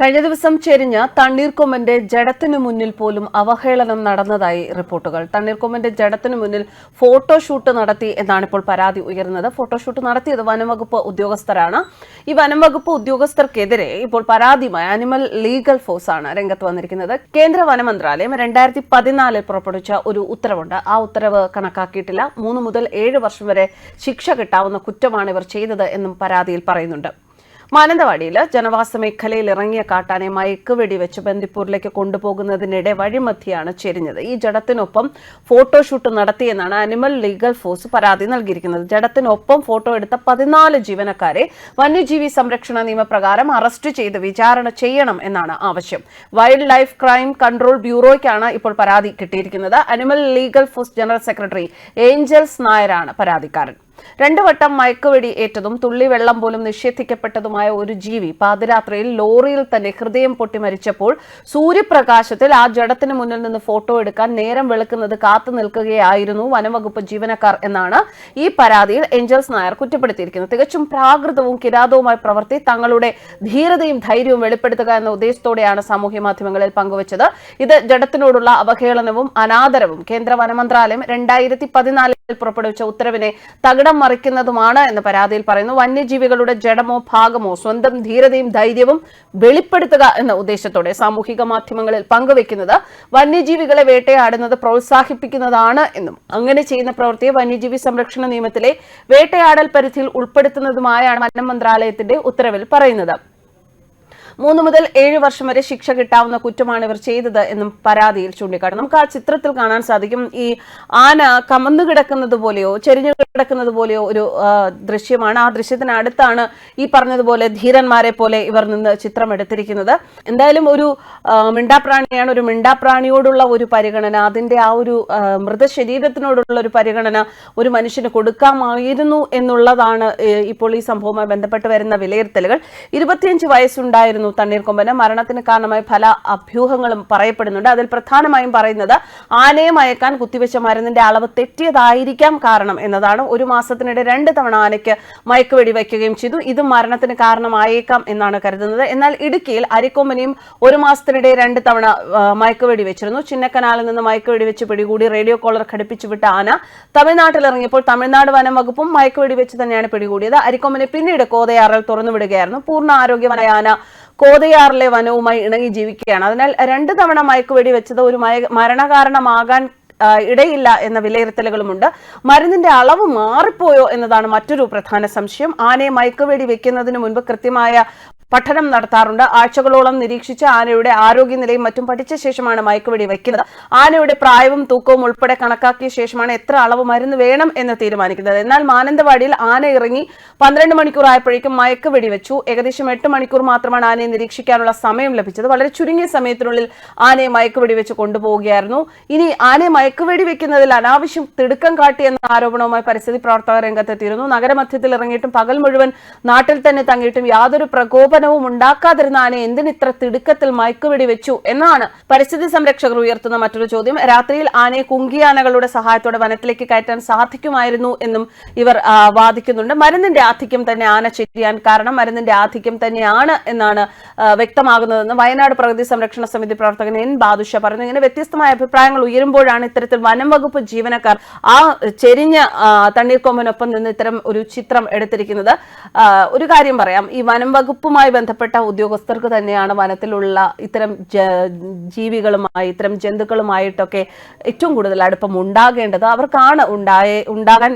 കഴിഞ്ഞ ദിവസം ചെരിഞ്ഞ തണ്ണീർക്കൊമ്പന്റെ ജഡത്തിനു മുന്നിൽ പോലും അവഹേളനം നടന്നതായി റിപ്പോർട്ടുകൾ. തണ്ണീർക്കൊമ്പന്റെ ജഡത്തിനു മുന്നിൽ ഫോട്ടോഷൂട്ട് നടത്തി എന്നാണ് ഇപ്പോൾ പരാതി ഉയർന്നത് ഫോട്ടോഷൂട്ട് നടത്തിയത് വനംവകുപ്പ് ഉദ്യോഗസ്ഥരാണ്. ഈ വനംവകുപ്പ് ഉദ്യോഗസ്ഥർക്കെതിരെ ഇപ്പോൾ പരാതിയുമായി അനിമൽ ലീഗൽ ഫോഴ്സ് ആണ് രംഗത്ത് വന്നിരിക്കുന്നത്. കേന്ദ്ര വനമന്ത്രാലയം രണ്ടായിരത്തി പതിനാലിൽ പുറപ്പെടുവിച്ച ഒരു ഉത്തരവുണ്ട്. ആ ഉത്തരവ് കണക്കാക്കിയിട്ടില്ല. മൂന്ന് മുതൽ ഏഴ് വർഷം വരെ ശിക്ഷ കിട്ടാവുന്ന കുറ്റമാണ് ഇവർ ചെയ്തത് എന്നും പരാതിയിൽ പറയുന്നുണ്ട്. മാനന്തവാടിയിൽ ജനവാസ മേഖലയിൽ ഇറങ്ങിയ കാട്ടാനെ മയക്കുവെടി വെച്ച് ബന്ദിപ്പൂരിലേക്ക് കൊണ്ടുപോകുന്നതിനിടെ വഴിമധ്യയാണ് ചെരിഞ്ഞത്. ഈ ജഡത്തിനൊപ്പം ഫോട്ടോഷൂട്ട് നടത്തിയെന്നാണ് അനിമൽ ലീഗൽ ഫോഴ്സ് പരാതി നൽകിയിരിക്കുന്നത്. ജഡത്തിനൊപ്പം ഫോട്ടോ എടുത്ത പതിനാല് ജീവനക്കാരെ വന്യജീവി സംരക്ഷണ നിയമപ്രകാരം അറസ്റ്റ് ചെയ്ത് വിചാരണ ചെയ്യണം എന്നാണ് ആവശ്യം. വൈൽഡ് ലൈഫ് ക്രൈം കൺട്രോൾ ബ്യൂറോയ്ക്കാണ് ഇപ്പോൾ പരാതി കിട്ടിയിരിക്കുന്നത്. Animal legal force general secretary Angels നായരാണ് പരാതിക്കാരൻ. രണ്ടു വട്ടം മയക്കുവെടി ഏറ്റതും തുള്ളി വെള്ളം പോലും നിഷേധിക്കപ്പെട്ടതുമായ ഒരു ജീവി പാതിരാത്രിയിൽ ലോറിയിൽ തന്നെ ഹൃദയം പൊട്ടി മരിച്ചപ്പോൾ സൂര്യപ്രകാശത്തിൽ ആ ജഡത്തിന് മുന്നിൽ നിന്ന് ഫോട്ടോ എടുക്കാൻ നേരം വെളുക്കുന്നത് കാത്തു നിൽക്കുകയായിരുന്നു വനംവകുപ്പ് ജീവനക്കാർ എന്നാണ് ഈ പരാതിയിൽ ഏഞ്ചൽസ് നായർ കുറ്റപ്പെടുത്തിയിരിക്കുന്നത്. തികച്ചും പ്രാകൃതവും കിരാതവുമായ പ്രവൃത്തി തങ്ങളുടെ ധീരതയും ധൈര്യവും വെളിപ്പെടുത്തുക എന്ന ഉദ്ദേശത്തോടെയാണ് സാമൂഹ്യ മാധ്യമങ്ങളിൽ പങ്കുവച്ചത്. ഇത് ജഡത്തിനോടുള്ള അവഹേളനവും അനാദരവും. കേന്ദ്ര വനമന്ത്രാലയം രണ്ടായിരത്തി പതിനാലിൽ പുറപ്പെടുവിച്ച ഉത്തരവിനെ തകിടം മറിക്കുന്നതുമാണ് എന്ന് പരാതിയിൽ പറയുന്നു. വന്യജീവികളുടെ ജഡമോ ഭാഗമോ സ്വന്തം ധീരതയും ധൈര്യവും വെളിപ്പെടുത്തുക എന്ന ഉദ്ദേശത്തോടെ സാമൂഹിക മാധ്യമങ്ങളിൽ പങ്കുവെക്കുന്നത് വന്യജീവികളെ വേട്ടയാടുന്നത് പ്രോത്സാഹിപ്പിക്കുന്നതാണ് എന്നും അങ്ങനെ ചെയ്യുന്ന പ്രവൃത്തിയെ വന്യജീവി സംരക്ഷണ നിയമത്തിലെ വേട്ടയാടൽ പരിധിയിൽ ഉൾപ്പെടുത്തുന്നതുമായാണ് വനം മന്ത്രാലയത്തിന്റെ ഉത്തരവിൽ പറയുന്നത്. മൂന്ന് മുതൽ ഏഴ് വർഷം വരെ ശിക്ഷ കിട്ടാവുന്ന കുറ്റമാണ് ഇവർ ചെയ്തത് എന്നും പരാതിയിൽ ചൂണ്ടിക്കാട്ടും. നമുക്ക് ആ ചിത്രത്തിൽ കാണാൻ സാധിക്കും. ഈ ആന കമന്നു കിടക്കുന്നത് പോലെയോ ചെരിഞ്ഞു കിടക്കുന്നത് പോലെയോ ഒരു ദൃശ്യമാണ്. ആ ദൃശ്യത്തിന് അടുത്താണ് ഈ പറഞ്ഞതുപോലെ ധീരന്മാരെ പോലെ ഇവർ നിന്ന് ചിത്രം എടുത്തിരിക്കുന്നത്. എന്തായാലും ഒരു മിണ്ടാപ്രാണിയാണ് ഒരു മിണ്ടാപ്രാണിയോടുള്ള ഒരു പരിഗണന. അതിന്റെ ആ ഒരു മൃതശരീരത്തിനോടുള്ള ഒരു പരിഗണന ഒരു മനുഷ്യന് കൊടുക്കാമായിരുന്നു എന്നുള്ളതാണ് ഇപ്പോൾ ഈ സംഭവവുമായി ബന്ധപ്പെട്ട് വരുന്ന വിലയിരുത്തലുകൾ. ഇരുപത്തിയഞ്ച് വയസ്സുണ്ടായിരുന്നു. തണ്ണീർക്കൊമ്പന് മരണത്തിന് കാരണമായി പല അഭ്യൂഹങ്ങളും പറയപ്പെടുന്നുണ്ട്. അതിൽ പ്രധാനമായും പറയുന്നത് ആനയെ മയക്കാൻ കുത്തിവെച്ച മരുന്നിന്റെ അളവ് തെറ്റിയതായിരിക്കാം കാരണം എന്നതാണ്. ഒരു മാസത്തിനിടെ രണ്ട് തവണ ആനയ്ക്ക് മയക്കുവെടി വയ്ക്കുകയും ചെയ്തു. ഇത് മരണത്തിന് കാരണമായേക്കാം എന്നാണ് കരുതുന്നത്. എന്നാൽ ഇടുക്കിയിൽ അരിക്കൊമ്പനെയും ഒരു മാസത്തിനിടെ രണ്ട് തവണ മയക്ക് മയക്കുവെടി വെച്ചിരുന്നു ചിന്നക്കനാലിൽ നിന്ന് മയക്കുവെടി വെച്ച് പിടികൂടി റേഡിയോ കോളർ ഘടിപ്പിച്ചു വിട്ട ആന തമിഴ്നാട്ടിൽ ഇറങ്ങിയപ്പോൾ തമിഴ്നാട് വനം വകുപ്പും മയക്കുവെടി വെച്ച് തന്നെയാണ് പിടികൂടിയത്. അരിക്കൊമ്പനെ പിന്നീട് കോതയാറിൽ തുറന്നുവിടുകയായിരുന്നു പൂർണ ആരോഗ്യവനായ ആന കോതയാറിലെ വനവുമായി ഇണങ്ങി ജീവിക്കുകയാണ്. അതിനാൽ രണ്ട് തവണ മയക്കുവെടി വെച്ചത് ഒരു മരണകാരണമാകാൻ ഇടയില്ല എന്ന വിലയിരുത്തലുകളുമുണ്ട്. മരുന്നിന്റെ അളവ് മാറിപ്പോയോ എന്നതാണ് മറ്റൊരു പ്രധാന സംശയം. ആനയെ മയക്കുവേടി വെക്കുന്നതിന് മുൻപ് കൃത്യമായ പഠനം നടത്താറുണ്ട്. ആഴ്ചകളോളം നിരീക്ഷിച്ച് ആനയുടെ ആരോഗ്യനിലയും മറ്റും പഠിച്ച ശേഷമാണ് മയക്കുവെടി വയ്ക്കുന്നത്. ആനയുടെ പ്രായവും തൂക്കവും ഉൾപ്പെടെ കണക്കാക്കിയ ശേഷമാണ് എത്ര അളവ് മരുന്ന് വേണം എന്ന് തീരുമാനിക്കുന്നത്. എന്നാൽ മാനന്തവാടിയിൽ ആന ഇറങ്ങി പന്ത്രണ്ട് മണിക്കൂർ ആയപ്പോഴേക്കും മയക്കുവെടി വെച്ചു. ഏകദേശം എട്ട് മണിക്കൂർ മാത്രമാണ് ആനയെ നിരീക്ഷിക്കാനുള്ള സമയം ലഭിച്ചത്. വളരെ ചുരുങ്ങിയ സമയത്തിനുള്ളിൽ ആനയെ മയക്കുവെടി വെച്ച് കൊണ്ടുപോവുകയായിരുന്നു. ഇനി ആനയെ മയക്കുവെടി വെക്കുന്നതിൽ അനാവശ്യം തിടുക്കം കാട്ടി എന്ന ആരോപണവുമായി പരിസ്ഥിതി പ്രവർത്തകർ രംഗത്തെത്തിയിരുന്നു. നഗരമധ്യത്തിൽ ഇറങ്ങിയിട്ടും പകൽ മുഴുവൻ നാട്ടിൽ തന്നെ തങ്ങിയിട്ടും യാതൊരു പ്രകോപനവും ഉണ്ടാക്കാതിരുന്നാലെ എന്തിനിത്ര തിടുക്കത്തിൽ മയക്കുവെടി വെച്ചു എന്നാണ് പരിസ്ഥിതി സംരക്ഷകർ ഉയർത്തുന്ന മറ്റൊരു ചോദ്യം. രാത്രിയിൽ ആനയെ കുങ്കിയാനകളുടെ സഹായത്തോടെ വനത്തിലേക്ക് കയറ്റാൻ സാധിക്കുമായിരുന്നു എന്നും ഇവർ വാദിക്കുന്നുണ്ട്. മരുന്നിന്റെ ആധിക്യം തന്നെ ആന ചെയ്യാൻ കാരണം മരുന്നിന്റെ ആധിക്യം തന്നെയാണ് എന്നാണ് വ്യക്തമാകുന്നതെന്ന് വയനാട് പ്രകൃതി സംരക്ഷണ സമിതി പ്രവർത്തകൻ എൻ ബാദുഷ പറഞ്ഞു. ഇങ്ങനെ വ്യത്യസ്തമായ അഭിപ്രായങ്ങൾ ഉയരുമ്പോഴാണ് ഇത്തരത്തിൽ വനം വകുപ്പ് ജീവനക്കാർ ആ ചെരിഞ്ഞ തണ്ണീർക്കൊമ്പനൊപ്പം നിന്ന് ഇത്തരം ഒരു ചിത്രം എടുത്തിരിക്കുന്നത്. ഒരു കാര്യം പറയാം. ഈ വനം വകുപ്പുമായി ബന്ധപ്പെട്ട ഉദ്യോഗസ്ഥർക്ക് തന്നെയാണ് വനത്തിലുള്ള ഇത്തരം ജീവികളുമായി ഇത്തരം ജന്തുക്കളുമായിട്ടൊക്കെ ഏറ്റവും കൂടുതൽ അടുപ്പം ഉണ്ടാകേണ്ടത് അവർക്കാണ് ഉണ്ടായ ഉണ്ടാകാൻ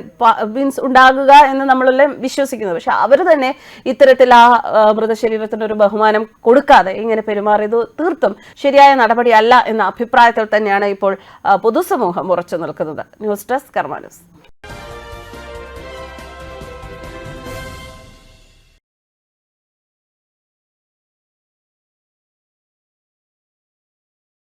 മീൻസ് ഉണ്ടാകുക എന്ന് നമ്മളെല്ലാം വിശ്വസിക്കുന്നത്. പക്ഷെ അവർ തന്നെ ഇത്തരത്തിൽ ആ മൃതശരീരത്തിന് ഒരു ബഹുമാനം കൊടുക്കാതെ ഇങ്ങനെ പെരുമാറിയത് തീർത്തും ശരിയായ നടപടിയല്ല എന്ന അഭിപ്രായത്തിൽ തന്നെയാണ് ഇപ്പോൾ പൊതുസമൂഹം ഉറച്ചു നിൽക്കുന്നത്. News desk കർമാനൂസ്